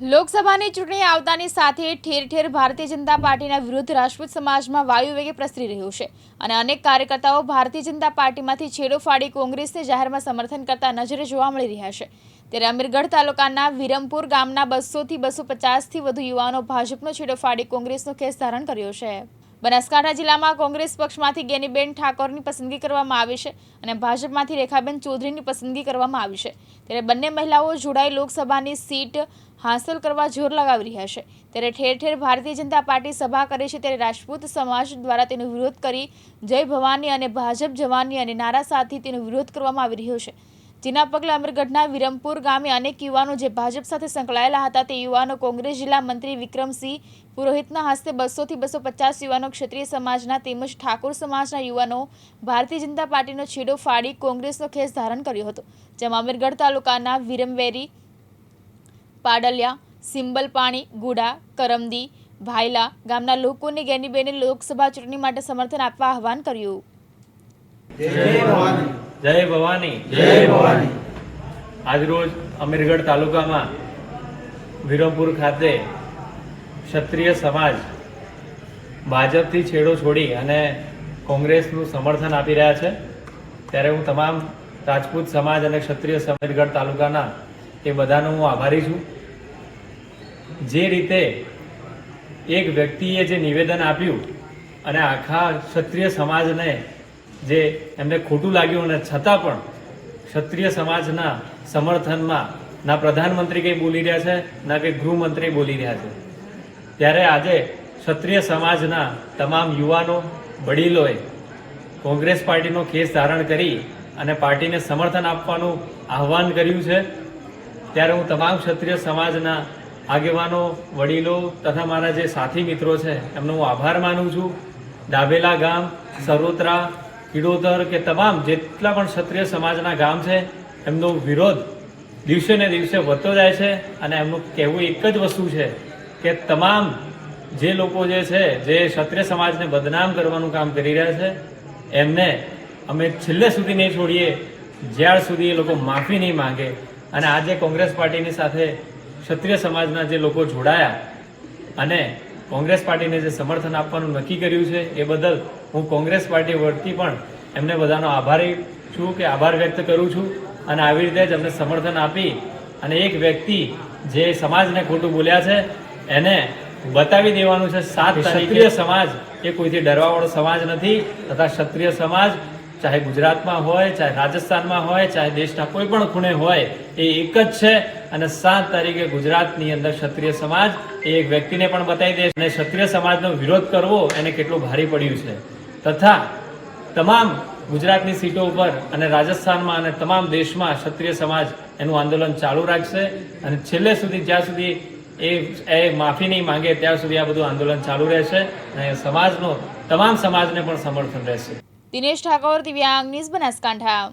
લોકસભાની ચૂંટણી આવતાની સાથે ઠેર ઠેર ભારતીય જનતા પાર્ટીના વિરુદ્ધ રાજપૂત સમાજમાં વાયુ વેગે પ્રસરી રહ્યું છે અને અનેક કાર્યકર્તાઓ ભારતીય જનતા પાર્ટીમાંથી છેડો ફાડી કોંગ્રેસને જાહેરમાં સમર્થન કરતા નજરે જોવા મળી રહ્યા છે. ત્યારે અમીરગઢ તાલુકાના વિરમપુર ગામના બસોથી બસો પચાસથી વધુ યુવાનો ભાજપનો છેડો ફાડી કોંગ્રેસનો કેસ ધારણ કર્યો છે. બનાસકાંઠા જિલ્લામાં કોંગ્રેસ પક્ષમાંથી ગેનીબેન ઠાકોરની પસંદગી કરવામાં આવી છે અને ભાજપમાંથી રેખાબેન ચૌધરીની પસંદગી કરવામાં આવી છે. ત્યારે બંને મહિલાઓ જોડાઈ લોકસભાની સીટ હાંસલ કરવા જોર લગાવી રહ્યા છે. ત્યારે ઠેર ઠેર ભારતીય જનતા પાર્ટી સભા કરે છે ત્યારે રાજપૂત સમાજ દ્વારા તેનો વિરોધ કરી જય ભવાની અને ભાજપ જવાની અને નારા સાથે તેનો વિરોધ કરવામાં આવી રહ્યો છે. જેના પગલે અમીરગઢના વિરમપુર ગામે અનેક યુવાનો જે ભાજપ સાથે સંકળાયેલા હતા તે યુવાનો કોંગ્રેસ જિલ્લા મંત્રી વિક્રમસિંહ પુરોહિતના હસ્તે બસોથી બસો પચાસ યુવાનો ક્ષત્રિય સમાજના તેમજ ઠાકોર સમાજના યુવાનો, ભારતીય જનતા પાર્ટીનો છેડો ફાડી કોંગ્રેસનો ખેસ ધારણ કર્યો હતો, જેમાં અમીરગઢ તાલુકાના વિરમવેરી, પાડલિયા સિંબલપાણી ગુડા, કરમદી, ભાયલા ગામના લોકોને ગેનીબેને લોકસભા ચૂંટણી માટે સમર્થન આપવા આહવાન કર્યું. જય ભવાની. જય ભવાની. આજરોજ અમીરગઢ તાલુકામાં વિરમપુર ખાતે ક્ષત્રિય સમાજ ભાજપથી છેડો છોડી અને કોંગ્રેસનું સમર્થન આપી રહ્યા છે. ત્યારે હું તમામ રાજપૂત સમાજ અને ક્ષત્રિય અમીરગઢ તાલુકાના એ બધાનો હું આભારી છું. જે રીતે એક વ્યક્તિએ જે નિવેદન આપ્યું અને આખા ક્ષત્રિય સમાજને જે એમને ખોટું લાગ્યું અને છતાં પણ ક્ષત્રિય સમાજના સમર્થનમાં ના પ્રધાનમંત્રી કંઈ બોલી રહ્યા છે, ના કે ગૃહમંત્રી બોલી રહ્યા છે. ત્યારે આજે ક્ષત્રિય સમાજના તમામ યુવાનો, વડીલોએ કોંગ્રેસ પાર્ટીનો કેસ ધારણ કરી અને પાર્ટીને સમર્થન આપવાનું આહવાન કર્યું છે. ત્યારે હું તમામ ક્ષત્રિય સમાજના આગેવાનો, વડીલો તથા મારા જે સાથી મિત્રો છે, એમનો હું આભાર માનું છું. ડાબેલા ગામ, સરોત્રા કિડોતર કે તમામ જેટલા પણ ક્ષત્રિય સમાજના ગામ છે, એમનો વિરોધ દિવસે ને દિવસે વધતો જાય છે અને એમનું કહેવું એક જ વસ્તુ છે કે તમામ જે લોકો જે છે, જે ક્ષત્રિય સમાજને બદનામ કરવાનું કામ કરી રહ્યા છે, એમને અમે છેલ્લે સુધી નહીં છોડીએ, જ્યાર સુધી એ લોકો માફી નહીં માંગે. અને આજે કોંગ્રેસ પાર્ટીની સાથે ક્ષત્રિય સમાજના જે લોકો જોડાયા અને કોંગ્રેસ પાર્ટીને જે સમર્થન આપવાનું નક્કી કર્યું છે એ બદલ હું કોંગ્રેસ પાર્ટી વર્તી પણ એમને બધાનો આભારી છું કે આભાર વ્યક્ત કરું છું અને આવી રીતે જ અમને સમર્થન આપી અને એક વ્યક્તિ જે સમાજને ખોટું બોલ્યા છે એને બતાવી દેવાનું છે સાત ક્ષત્રિય સમાજ એ કોઈથી ડરવાવાળો સમાજ નથી તથા ક્ષત્રિય સમાજ ચાહે ગુજરાતમાં હોય ચાહે રાજસ્થાનમાં હોય ચાહે દેશના કોઈ પણ ખૂણે હોય એ એક જ છે. અને સાત તારીખે ગુજરાતની અંદર ક્ષત્રિય સમાજ એક વ્યક્તિને પણ બતાવી દે અને ક્ષત્રિય સમાજનો વિરોધ કરવો એને કેટલું ભારે પડ્યું છે. તથા તમામ ગુજરાતની સીટો ઉપર અને રાજસ્થાનમાં અને તમામ દેશમાં ક્ષત્રિય સમાજ એનું આંદોલન ચાલુ રાખશે. અને છેલ્લે સુધી જ્યાં સુધી એ એ માફી નહીં માંગે ત્યાં સુધી આ બધું આંદોલન ચાલુ રહેશે. અને સમાજનો, તમામ સમાજને પણ સમર્થન રહેશે. દિનેશ ઠાકોર, દિવ્યાંગ ન્યૂઝ બનાસકાંઠા.